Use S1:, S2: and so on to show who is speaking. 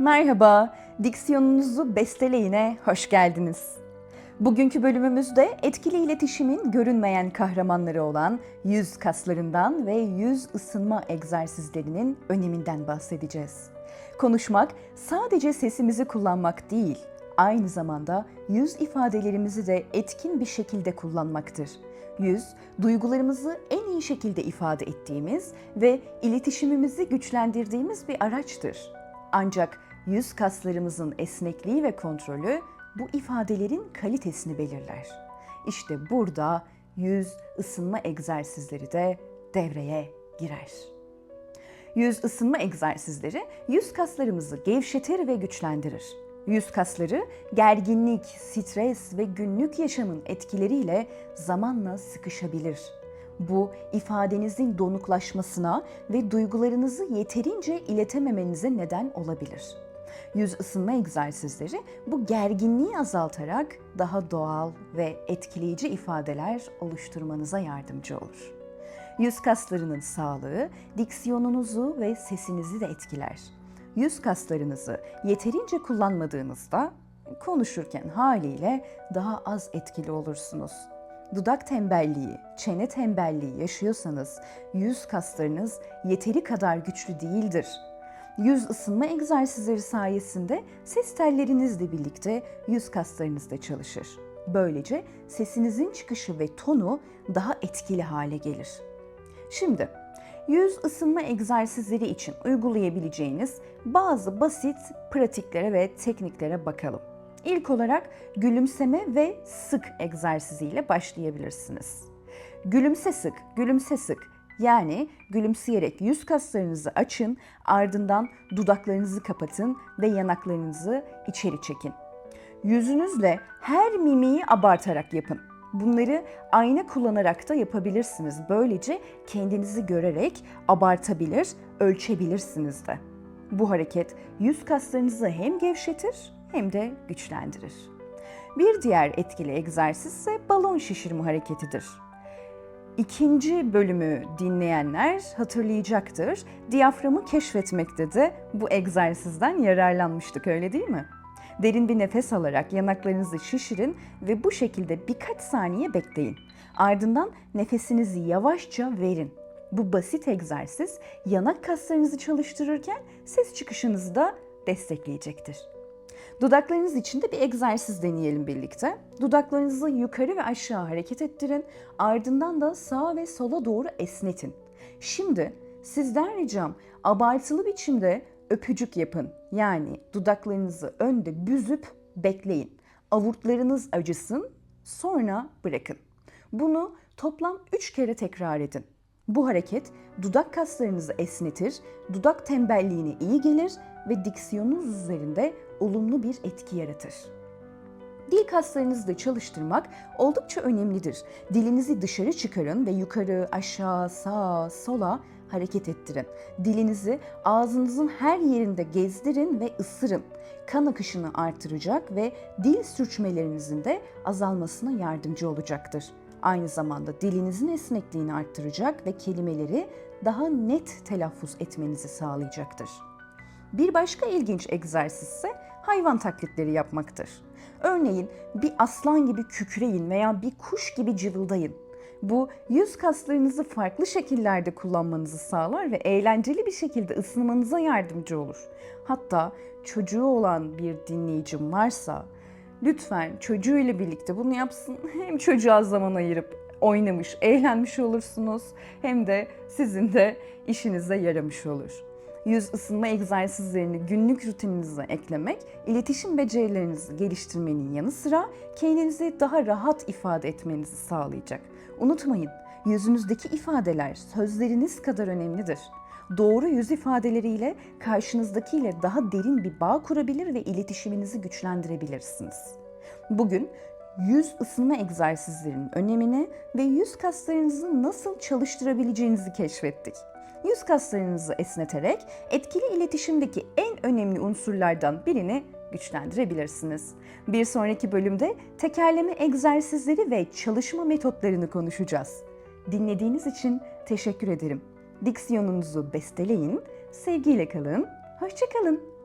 S1: Merhaba, diksiyonunuzu besteleyine hoş geldiniz. Bugünkü bölümümüzde etkili iletişimin görünmeyen kahramanları olan yüz kaslarından ve yüz ısınma egzersizlerinin öneminden bahsedeceğiz. Konuşmak sadece sesimizi kullanmak değil, aynı zamanda yüz ifadelerimizi de etkin bir şekilde kullanmaktır. Yüz, duygularımızı en iyi şekilde ifade ettiğimiz ve iletişimimizi güçlendirdiğimiz bir araçtır. Ancak yüz kaslarımızın esnekliği ve kontrolü bu ifadelerin kalitesini belirler. İşte burada yüz ısınma egzersizleri de devreye girer. Yüz ısınma egzersizleri yüz kaslarımızı gevşetir ve güçlendirir. Yüz kasları gerginlik, stres ve günlük yaşamın etkileriyle zamanla sıkışabilir. Bu ifadenizin donuklaşmasına ve duygularınızı yeterince iletememenize neden olabilir. Yüz ısınma egzersizleri bu gerginliği azaltarak daha doğal ve etkileyici ifadeler oluşturmanıza yardımcı olur. Yüz kaslarının sağlığı diksiyonunuzu ve sesinizi de etkiler. Yüz kaslarınızı yeterince kullanmadığınızda konuşurken haliyle daha az etkili olursunuz. Dudak tembelliği, çene tembelliği yaşıyorsanız yüz kaslarınız yeteri kadar güçlü değildir. Yüz ısınma egzersizleri sayesinde ses tellerinizle birlikte yüz kaslarınız da çalışır. Böylece sesinizin çıkışı ve tonu daha etkili hale gelir. Şimdi yüz ısınma egzersizleri için uygulayabileceğiniz bazı basit pratiklere ve tekniklere bakalım. İlk olarak gülümseme ve sık egzersiziyle başlayabilirsiniz. Gülümse sık, gülümse sık. Yani gülümseyerek yüz kaslarınızı açın, ardından dudaklarınızı kapatın ve yanaklarınızı içeri çekin. Yüzünüzle her mimiği abartarak yapın. Bunları ayna kullanarak da yapabilirsiniz. Böylece kendinizi görerek abartabilir, ölçebilirsiniz de. Bu hareket yüz kaslarınızı hem gevşetir hem de güçlendirir. Bir diğer etkili egzersiz ise balon şişirme hareketidir. İkinci bölümü dinleyenler hatırlayacaktır. Diyaframı keşfetmekte de bu egzersizden yararlanmıştık öyle değil mi? Derin bir nefes alarak yanaklarınızı şişirin ve bu şekilde birkaç saniye bekleyin. Ardından nefesinizi yavaşça verin. Bu basit egzersiz yanak kaslarınızı çalıştırırken ses çıkışınızı da destekleyecektir. Dudaklarınız için de bir egzersiz deneyelim birlikte. Dudaklarınızı yukarı ve aşağı hareket ettirin. Ardından da sağa ve sola doğru esnetin. Şimdi sizden ricam abartılı biçimde öpücük yapın. Yani dudaklarınızı önde büzüp bekleyin. Avurtlarınız acısın, sonra bırakın. Bunu toplam 3 kere tekrar edin. Bu hareket dudak kaslarınızı esnetir, dudak tembelliğine iyi gelir ve diksiyonunuz üzerinde olumlu bir etki yaratır. Dil kaslarınızı da çalıştırmak oldukça önemlidir. Dilinizi dışarı çıkarın ve yukarı, aşağı, sağa, sola hareket ettirin. Dilinizi ağzınızın her yerinde gezdirin ve ısırın. Kan akışını artıracak ve dil sürçmelerinizin de azalmasına yardımcı olacaktır. Aynı zamanda dilinizin esnekliğini arttıracak ve kelimeleri daha net telaffuz etmenizi sağlayacaktır. Bir başka ilginç egzersiz ise hayvan taklitleri yapmaktır. Örneğin bir aslan gibi kükreyin veya bir kuş gibi cıvıldayın. Bu yüz kaslarınızı farklı şekillerde kullanmanızı sağlar ve eğlenceli bir şekilde ısınmanıza yardımcı olur. Hatta çocuğu olan bir dinleyicim varsa lütfen çocuğuyla birlikte bunu yapsın. Hem çocuğa zaman ayırıp oynamış, eğlenmiş olursunuz hem de sizin de işinize yaramış olur yüz ısınma egzersizlerini günlük rutininize eklemek, iletişim becerilerinizi geliştirmenin yanı sıra kendinizi daha rahat ifade etmenizi sağlayacak. Unutmayın, yüzünüzdeki ifadeler sözleriniz kadar önemlidir. Doğru yüz ifadeleriyle karşınızdakiyle daha derin bir bağ kurabilir ve iletişiminizi güçlendirebilirsiniz. Bugün yüz ısınma egzersizlerinin önemini ve yüz kaslarınızı nasıl çalıştırabileceğinizi keşfettik. Yüz kaslarınızı esneterek etkili iletişimdeki en önemli unsurlardan birini güçlendirebilirsiniz. Bir sonraki bölümde tekerleme egzersizleri ve çalışma metotlarını konuşacağız. Dinlediğiniz için teşekkür ederim. Diksiyonunuzu besteleyin, sevgiyle kalın, hoşçakalın.